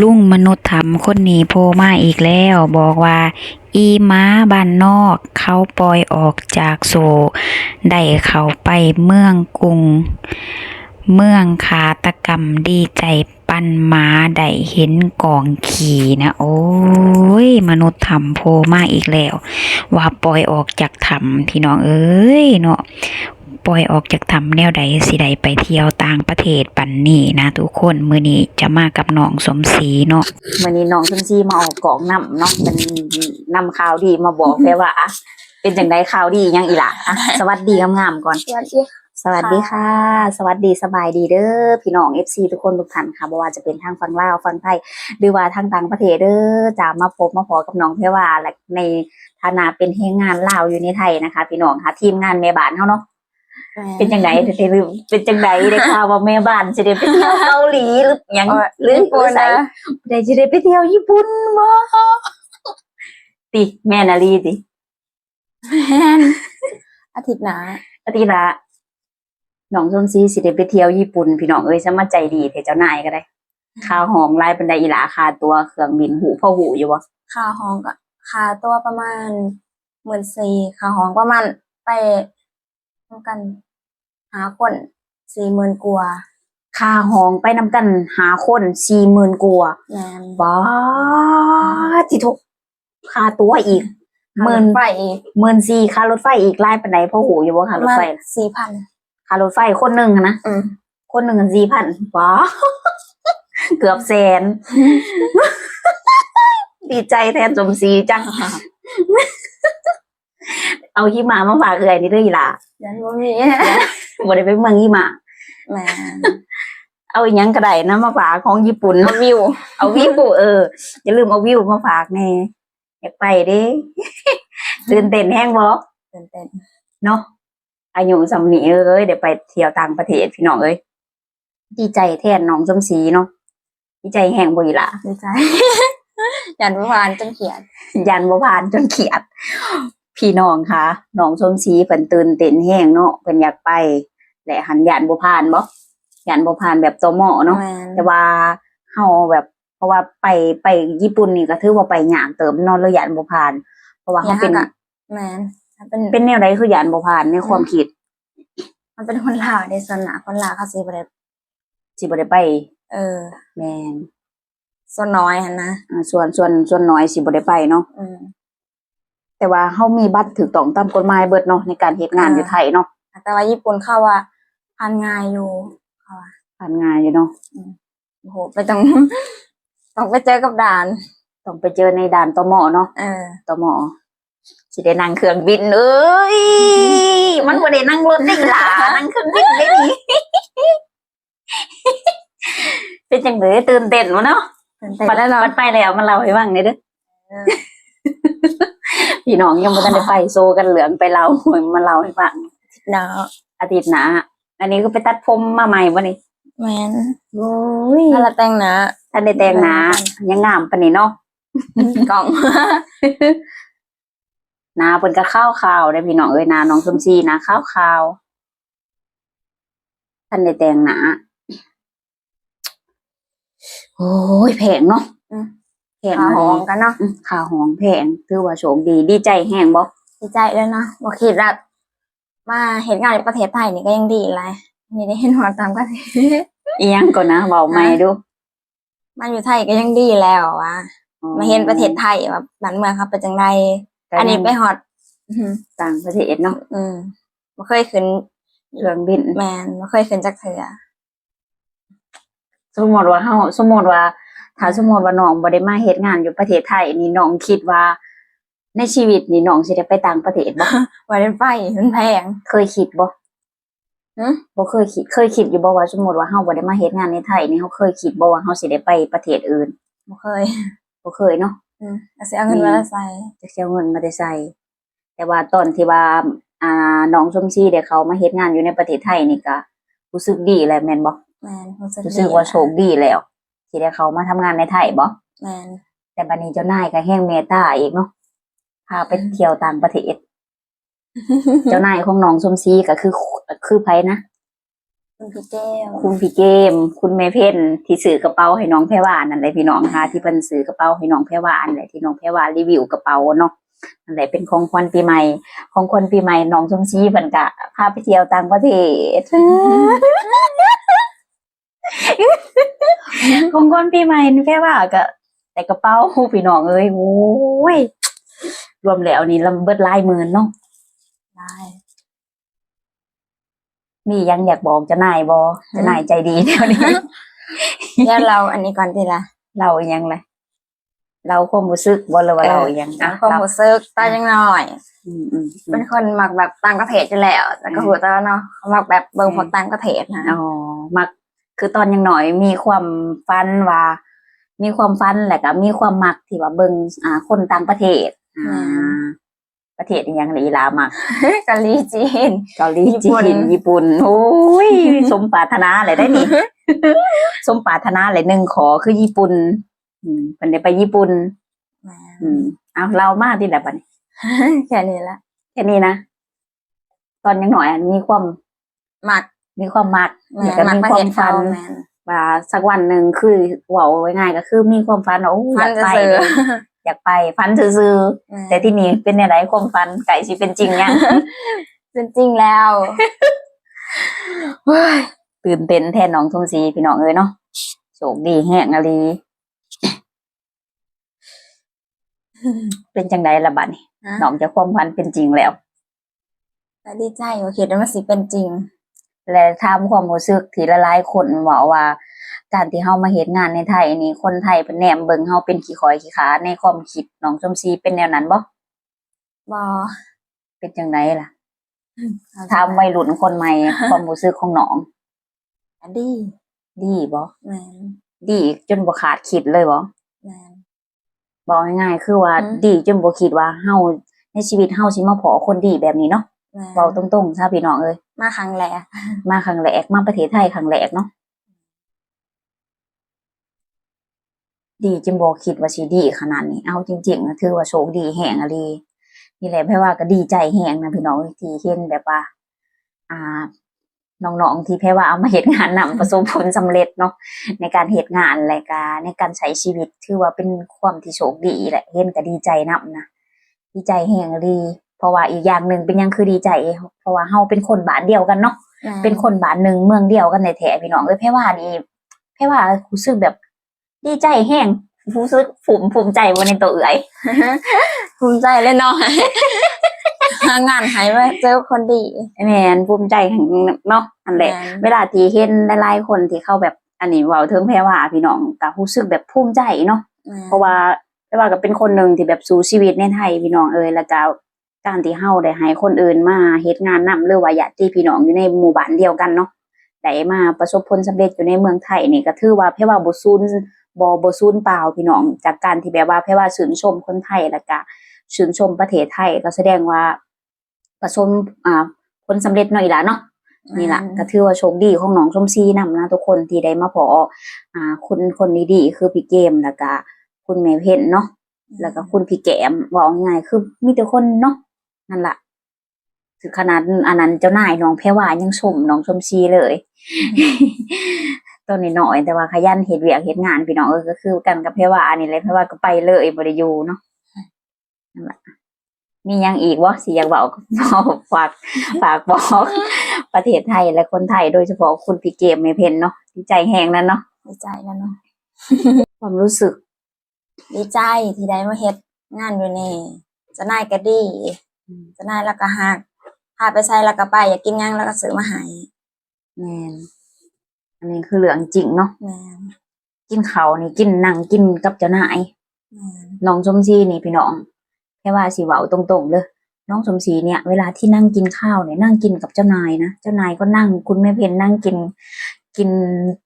ลุงมนุษย์ธรรมคนนี้โผล่มาอีกแล้ว บอกว่า อีม้าบ้านนอก เขาปล่อยออกจากโซได้เขาไปเมืองกรุง เมืองขาตกรรมดีใจปันม้าได้เห็นกองขี่นะ โอ้ย มนุษย์ธรรมโผล่มาอีกแล้ว ว่าปล่อยออกจากถ้ำพี่น้องเอ้ยเนาะ ปล่อยออกจากถ้ำแนวใดสิใดไปเที่ยวต่างประเทศปันนี่นะทุกคนมื้อนี้จะมากับน้องสมศรีเนาะมื่อนี้น้องซุนซีมาออกกองนำเนาะเป็นนำข่าวดีมาบอกแค่ว่าอะเป็นจังไดข่าวดียังอีหล่ะอะสวัสดีงามๆก่อน สวัสดีสวัสดีค่ะ สวัสดีสบายดีเด้อพี่น้อง FC ทุกคนทุกท่านค่ะบ่ว่าจะเป็นทางฝั่งลาวฝั่งไทยหรือว่าทางต่างประเทศเด้อจะมาพบมาพอกับน้องเพรว่าและในฐานะเป็นเฮงงานลาวอยู่ในไทยนะคะ พี่น้องค่ะทีมงานแม่บ้านเฮาเนาะ เป็นจังไดเด้อลืมเป็นจังไดได้ข่าวว่าแม่บ้านสิได้ไปเที่ยวเกาหลีหรือหยังหรือญี่ปุ่นไสนะได้สิได้ไปเที่ยวญี่ปุ่นบ่ติแม่นาลีติแม่นอาทิตย์หนาอาทิตย์ละน้องส้นซีสิได้ไปเที่ยวญี่ปุ่นพี่น้องเอ้ยสมาใจดีเถอะเจ้านายก็ได้ค่าห้องรายเป็นไดอีหลาค่าตัวเครื่องบินหูพ่อหูอยู่บ่ค่าห้องก็ค่าตัวประมาณหมื่นสี่ค่าห้องประมาณไป ทำกันหาคนสี่หมื่นกว่าค่าห้องไปนำกันหาคน40,000กว่าแม่นบ้าจิโทค่าตัวอีกหมื่นไปอีกหมื่นสี่ค่ารถไฟอีกรายเป็นไดพ่อหูอยู่บ่ค่ารถไฟสี่พันค่ารถไฟคนหนึงอะนะ อืมคนหนึ่งสี่พันว้าเกือบแสน ดีใจแทนสมศรีจัง เอาหิมะมาฝากเอื่อยนี่เด้วยล่ะยันว่ามีบ่ได้ไปเมืองหิมะแม่นเอาอีหยังก็ได้นะมาฝากของญี่ปุ่น เอาวิว เอาวิวเอออย่าลืมเอาวิวมาฝากแน่อยากไปเด้ ตื่นเต้นแห้งบ่ตื่นเต้นเนาะอายุสำนีเอ้ยเดี๋ยวไปเที่ยวต่างประเทศพี่น้องเอ้ยดีใจแทนน้องสมศรีเนาะดีใจแห้งบ่อีหล่ะ ดีใจ ยันวานจนเขียนยันบ่ผ่านจนเขียด พี่น้องคะน้องส้มซีเพิ่นตื่นเต้นแห้งเนาะเพิ่นอยากไป และหันยันบ่ผ่านบ่ยันบ่ผ่านแบบตัวหมอเนาะแม่นแต่ว่าเฮาแบบเพราะว่าไปไปญี่ปุ่นนี่ก็ถือว่าไปยากเติมเนาะแล้วยันบ่ผ่าน เพราะว่าเขาเป็นยากอะแม่นมันเป็นเป็นแนวใดคือยันบ่ผ่านในความคิด มันเป็นคนลาวในส่วนหนาคนลาวเขาสิบ่ได้สิบ่ได้ไป เออ แม่นส่วนน้อยหั่นนะอ่าส่วนส่วนส่วนน้อยสิบ่ได้ไปเนาะอืม แต่ว่าเฮามีบัตรถูกต้องตามกฎหมายเบิดเนาะในการเฮ็ดงานอยู่ไทยเนาะแต่ว่าญี่ปุ่นเข้าว่าพันง่ายอยู่เขาว่าผ่านงานอยู่เนาะโอ้โหไปต้องต้องไปเจอกับด่าน ต้องไปเจอในด่านตมเนาะเออตมสิได้นั่งเครื่องบินเอ้ยมันบ่ได้นั่งรถได้หล่ะนั่งเครื่องบินได้นี่เป็นจังเลยตื่นเต้นวะเนาะตื่นเต้นแล้วเนาะมันไปแล้วมันเล่าให้ฟังหน่อยเด้อเออ พี่น้องยังบ่ทันได้ไปโซกันเหลืองไปเล่ามันเล่าให้ฟังเนาะอาทิตย์หน้าอันนี้ก็ไปตัดผมมาใหม่บ่นี่แมนโอ้ยถ้าเราแต่งหนะท่านได้แต่งหน้ายังงามปานนี้เนาะกล่องหนาเพิ่นก็ข้าวขาวได้อพี่น้องเอ้ยหนาน้องสมซีหนาข้าวขาวท่านได้แต่งหนาโอ้ยแพงเนาะ แพงขามาหองกันเนาะอืมค่าหองแพงถือว่าโชคดีดีใจแห้งบ่ดีใจเลยเนาะบ่คิดว่ามาเห็นงานในประเทศไทยนี่ก็ยังดีเลยนี่ได้เห็นหัวตามประเทศอีหยังก่อนนะเว้าใหม่ดูมาอยู่ไทยก็ยังดีแล้ววะมาเห็นประเทศไทยว่าบ้านเมืองครับเป็นจังไดอันนี้ไปฮอดอื้อหือต่างประเทศเนาะอืมบ่เคยขึ้นเครื่องบินแมนบ่เคยขึ้นจักเทื่อสมมติว่าเฮาสมมติว่า ถ้าสมมติว่าน้องบ่ได้มาเฮ็ดงานอยู่ประเทศไทย นี่น้องคิดว่า ในชีวิตนี่น้องสิได้ไปต่างประเทศบ่ ว่าได้ไปมันแพงเคยคิดบ่หึบ่เคยคิด เคยคิดอยู่บ่ว่าสมมติว่าเฮาบ่ได้มาเฮ็ดงานในไทยนี่เฮาเคยคิดบ่ว่าเฮาสิได้ไปประเทศอื่นบ่เคยบ่เคยเนาะอืมก็สิเอาเงินมาใส่จะสิเอาเงินมาได้ใช้แต่ว่าตอนที่ว่าอ่าน้องชมซี่ได้เขามาเฮ็ดงานอยู่ในประเทศไทยนี่ก็รู้สึกดีแหละแม่นบ่แมนรู้สึกรู้สึกว่าโชคดีแล้ว ที่ได้เขามาทำงานในไทยบ่แมนแต่บัดนี้เจ้านายก็แห้งเมตตาอีกเนาะพาไปเที่ยวต่างประเทศ เจ้านายของน้องชมซี่ก็คือคือไผนะ คุณพี่แก้วคุณพี่เกม คุณแม่เพ่นที่ซื้อกระเป๋าให้น้องแพรวานั่นแหละพี่น้องค่ะที่เพิ่นซื้อกระเป๋าให้น้องแพรวาอันแหละที่น้องแพรวารีวิวกระเป๋าเนาะนั่นแหละเป็นของขวัญปีใหม่ ของขวัญปีใหม่น้องชมชี้เพิ่นก็พาไปเที่ยวต่างประเทศ ของขวัญปีใหม่นี่แพรวาก็แต่กระเป๋าพี่น้องเอ้ยโอ้ยรวมแล้วนี่ลำเบิดหลายหมื่นเนาะได้มียังอยากบอกเจะนายบอเจะนายใจดีเดี๋ยวนี้เดี๋ยวเราอันนี้ก่อนทีละเราอีหยังเลยเราความรู้สึกบ่เลยว่าเราอีหยังอะความรู้สึกตายังน้อยอืมอืมอืเป็มนคนมักแบบต่างประเทศอยู่แล้วแต่ก็อืมหัวตาเนาะมักแบบเบิ่งอืมพวกต่างประเทศนะอ๋อมัก คือตอนยังหน่อยมีความฟันว่า มีความฟันแหละก็มีความมักที่ว่าเบิ่งอ่า คนต่างประเทศ อ่า ประเทศอีหยังหลีลามักเกาหลีจีน เกาหลีญี่จีปุ่นนญี่ปุ่นโอ้ยสมปรารถนาเลยได้นี่ สมปรารถนาเลยหนึ่งขอคือญี่ปุ่น อืมเป็นได้ไปญี่ปุ่น อืมเอาเรามากที่แบบนี้ แค่นี้ละแค่นี้นะ ตอนยังหน่อยอะมีความมัก มีความมักแม่แล้วก็มักมีประควาเทมศฟัเขานแม่นว่าสักวันหนึ่งคือเว่าไว้ง่ายก็คือมีความฝันว่าโอ้อฟันยากจะไปซื้อเลยอยากไปฝันซื่อๆแต่ที่นี่เป็นอะไรความฝันไก่สิเป็นจริงยังเป็นจริงแล้วเฮ้ยตื่นเต้นแทนน้องทุ่มสีพี่น้องเอ้ยเนาะโชคดีแหกอลีเป็นจังไดละบัดนี้นะน้องจะความฝันเป็นจริงแล้วแต่ดีใจโอเคแล้วมันสิเป็นจริง และถามความรู้สึกที่หลายๆคนบอกว่า การที่เฮามาเฮ็ดงานในไทยนี่คนไทยเป็นแนมเบิ่งเฮาเป็นขี้คอยขี้ขาในความคิดน้องชมซีเป็นแนวนั้นบ่บอเป็นจังไดล่ะถามวัยรุ่นคนใหม่ความรู้สึกของน้องดีดีบ่แมนดีจนบ่ขาดคิดเลยบ่แมนบอกง่ายๆคือว่าอืมดีจนบ่คิดว่าเฮาในชีวิตเฮาสิมาพอคนดีแบบนี้เนาะแมน เว้าตรงๆซะพี่น้องเอ้ยมาครั้งแรกมาครั้งแรกมาประเทศไทยครั้งแรกเนาะดีจนบ่คิดว่าสิดีขนาดนี้ เอาจริงๆนะถือว่าโชคดีแฮงอะลีนี่แหละแพ่ว่าก็ดีใจแฮงนะพี่น้องที่เห็นแบบว่า อ่าน้องๆที่แพ่ว่าเอามาเฮ็ดงานนำประสบผลสำเร็จเนาะในการเฮ็ดงานและก็ในการใช้ชีวิตถือว่าเป็นความที่โชคดีแหละเห็นก็ดีใจนํนะดีใจแฮงอะลี เพราะว่าอีกอย่างหนึ่งเป็นหยังคือดีใจ เพราะว่าเฮาเป็นคนบ้านเดียวกันเนาะแม่นเป็นคนบ้านหนึ่งเมืองเดียวกันในแถพี่น้องเอ้ยแพ่ว่านี่แพ่ว่ารู้สึกแบบดีใจแห้งรู้สึกภูมิภูมิใจบนในตัวเอ๋ยภูมิใจเลยเนาะหางานหายไปเจอคนดีแม่นภูมิใจแห่งเนาะอันแหละแม่นเวลาที่เห็นหลายๆคนที่เข้าแบบอันนี้เว้าถึงแพ่ว่าพี่น้องก็รู้สึกแบบภูมิใจเนาะแม่นเพราะว่าแพ่ว่าก็เป็นคนหนึ่งที่แบบสู้ชีวิตในไทยพี่น้องเอ้ยแล้วก็ การที่เฮาได้ให้คนอื่นมาเฮ็ดงานนํหรือว่าญาติพี่น้องอยู่ในหมู่บ้านเดียวกันเนาะได้มาประสบผลสำเร็จอยู่ในเมืองไทยนี่ก็ถือว่าเพว่าบ่ซูนบ่บ่ซูนเปล่าพี่น้อง จากการที่แบบว่าเพว่าชื่นชมคนไทยแล้วก็ชื่นชมประเทศไทยก็แสดงว่าประสบอ่าผลสำเร็จเนาะอีหล่ะเนาะนี่ล่ะก็ถือว่าโชคดีของน้องชมซีนํนะทุกคนที่ได้มาพออ่าคนคนดีๆคือพี่เกมแล้วก็คุณแม่เพ็ญเนาะแล้วก็คุณพี่แก้มบอกง่ายๆคือมีแต่คนเนาะ นั่นล่ะถึงขนาดอันนั้นเจ้านายน้องแพรวายังชมน้องชมชีเลยตัวนี้น้อยแต่ว่าขยันเฮ็ดเวียกเฮ็ดงานพี่น้องเออก็คือกันกับแพรวานี่แหละแพรวาก็ไปเลยบ่ได้อยู่เนาะนั่นล่ะมีหยังอีกบ่สิอยากบอกบอกฝากฝากบอกประเทศไทยและคนไทยโดยเฉพาะคุณพี่เกมแม่เพนเนาะดีใจแฮงนั้นเนาะดีใจแล้วเนาะความรู้สึก ดีใจที่ได้มาเฮ็ดงานอยู่นี่จะนายก็ดี อืมจะนายแล้วก็ฮักพาไปใส่แล้วก็ไป อยากกินหยังแล้วก็ซื้อมาให้แม่นอันนี้คือเรื่องจริงเนาะแม่นกินเขาวนี่กินนั่งกินกับเจ้านายแม่นน้องสมศรีนี่พี่น้องแค่ว่าสิเว้าตรงๆเลยน้องสมศรีเนี่ย เวลาที่นั่งกินข้าวเนี่ยนั่งกินกับเจ้านายนะเจ้านายก็นั่งคุณแม่เพนนั่งกิน กิน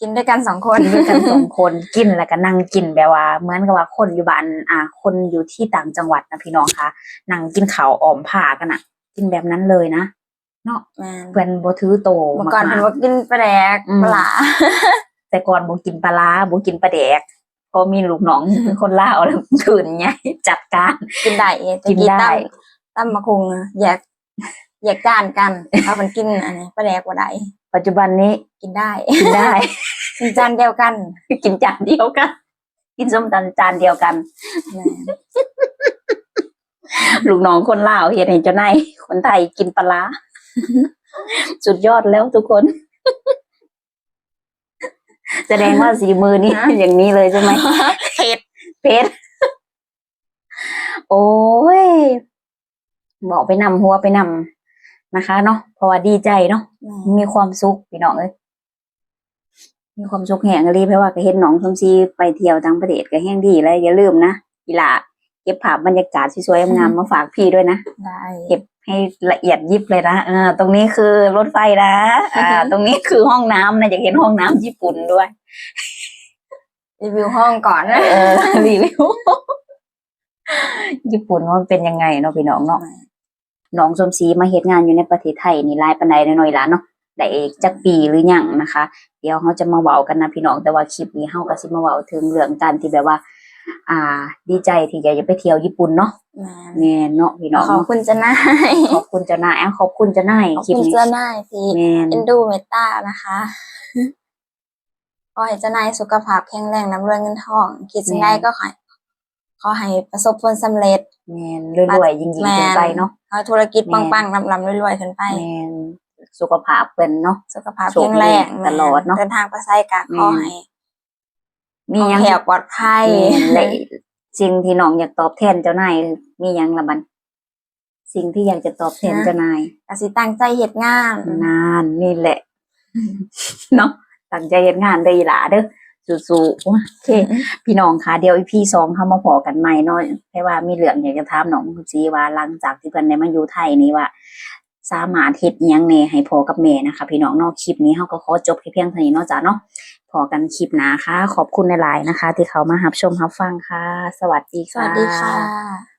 กินด้วยกันสองคนกินด้วยกันสองคนกินแล้วก็นั่งกินแบบว่า เหมือนกับว่าคนอยู่บ้านอ่า คนอยู่ที่ต่างจังหวัดนะพี่น้องคะนั่งกินข้าวออมผ้ากันอะ กินแบบนั้นเลยนะแม่นเพื่อนบ่ถือโตเมื่อก่อนมาเพิ่นกว่ากินปลาแดกอืมปลาร้าๆแต่ก่อนบ่กินปลาร้าบ่กินปลาแดกพอมีลูกน้องเป็นคนลาวแล้วคืนไงจัดการกินได้จะกินได้ตั้มตั้มมะคุงแยกแยกจานกันเอามันกินอันนี้ปลาแดกบ่ได้ ปัจจุบันนี้กินได้ กินได้ กินจานเดียวกัน กินจานเดียวกัน กินส้มตำจานเดียวกันแม่ลูกน้องคนลาวเห็นเห็นเจ้านายคนไทยกินปลาร้าสุดยอดแล้วทุกคน แสดงว่าสีมือนี่อย่างนี้เลยใช่ไหมเผ็ดเพชรโอ้ยบอกไปนำหัวไปนำ นะคะเนาะเพราะว่าดีใจเนาะแม่มีความสุขพี่น้องเอ้ยมีความสุขแห่งรีเพราะว่าก็เห็นน้องชมซีไปเที่ยวต่างประเทศก็แห่งดีเลยอย่าลืมนะกีฬาเก็บภาพบรรยากาศสวยๆงามๆมาฝากพี่ด้วยนะได้เก็บให้ละเอียดยิบเลยนะเออตรงนี้คือรถไฟนะอ่า ตรงนี้คือห้องน้ำนะอยากเห็นห้องน้ำญี่ปุ่นด้วยรีวิวห้องก่อนนะเออรีวิวญี่ปุ่นว่ามันเป็นยังไงเนาะพี่น้องเนาะ น้องสมศรีมาเฮ็ดงานอยู่ในประเทศไทยนี่หลายปานใดหน่อยๆล่ะเนาะได้จักปีหรือยังนะคะ เดี๋ยวเขาจะมาเว้ากันนะพี่น้องแต่ว่าคลิปนี้เฮาก็สิมาเว้าถึงเรื่องการที่แบบว่า อ่า ดีใจที่อยากจะไปเที่ยวญี่ปุ่นเนาะแม่แม่นเนาะพี่น้องขอบคุณเจะนายขอบคุณเจ้านายอะขอบคุณเจ้านายขอบคลิปคุณนี้ เจ้านายที่แม่น เอ็นดูเมตตานะคะขอให้เจ้านายสุขภาพแข็งแรงน้ำเรื่องเงินทอง คิดสิ่งใดก็ขอให้ ขอให้ประสบผลสำเร็จแม่นรวยๆยิ่งๆขึ้นไปเนาะขอให้ธุรกิจแม่ปังๆลำๆรวยๆขึ้นไปแม่นสุขภาพเป็นเนาะสุขภาพโชคดีแข็งแรงตลอดเนอะเดินทางไปไซกะแม่ขอให้มีหยังแขวปลอดภัยแม่นและสิ่งที่น้องอยากตอบแทนเจ้านายมีหยังละบันสิ่งที่อยากจะตอบแทนเจ้านายกสิตั้งใจเหตุงานนานนี่แหละเนาะตั้งใจเฮ็ดงานเด้ออีหลาเด้อ สู้ๆโอเค พี่น้องค่ะเดี๋ยวอีพีสองเขามาพอกันใหม่เนาะแค่ว่ามีเหลืองอยากจะถามน้องซีว่าหลังจากที่เพิ่นได้มาอยู่ไทยนี้ว่า สามารถเฮ็ดอิยังเนให้พอกับเม่นะคะ พี่น้องนอกคลิปนี้เขาก็ขอจบแค่เพียงเท่านี้เนาะจ้ะเนาะพอกันคลิปหน้าค่ะ ขอบคุณหลายๆนะคะ ที่เขามาหับชมรับฟังค่ะ สวัสดีค่ะวัสดีค่ะ